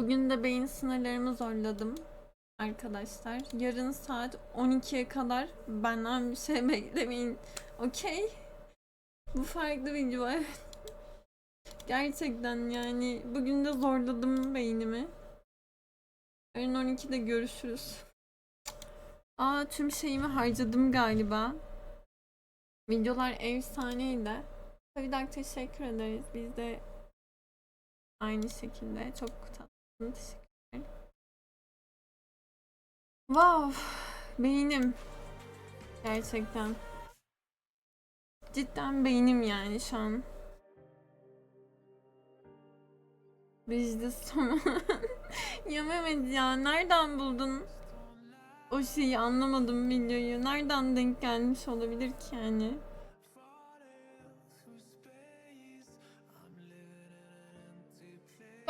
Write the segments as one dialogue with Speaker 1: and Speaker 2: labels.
Speaker 1: Bugün de beyin sınırlarımı zorladım arkadaşlar. Yarın saat 12'ye kadar benden bir şey beklemeyin. Okey? Bu farklı video evet. Gerçekten yani bugün de zorladım beynimi. Yarın 12'de görüşürüz. Aa tüm şeyimi harcadım galiba. Videolar efsaneydi. Tabii teşekkür ederiz. Biz de aynı şekilde çok tatlı. Teşekkürler. Wow. Beynim. Gerçekten. Cidden beynim yani şu an. Bizde son. ya Mehmet ya nereden buldun? O şeyi anlamadım videoyu. Nereden denk gelmiş olabilir ki yani?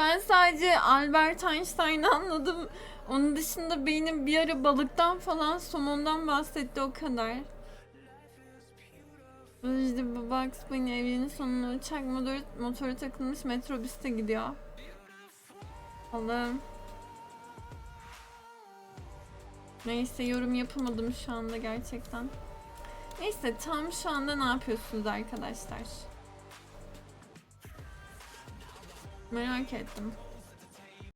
Speaker 1: Ben sadece Albert Einstein'ı anladım. Onun dışında beynim bir ara balıktan falan somondan bahsetti o kadar. İşte bu Bugs Bunny evrenin sonuna uçak motoru, motoru takılmış metrobüste gidiyor. Allah'ım. Neyse yorum yapamadım şu anda gerçekten. Neyse tam şu anda ne yapıyorsunuz arkadaşlar? Merak ettim.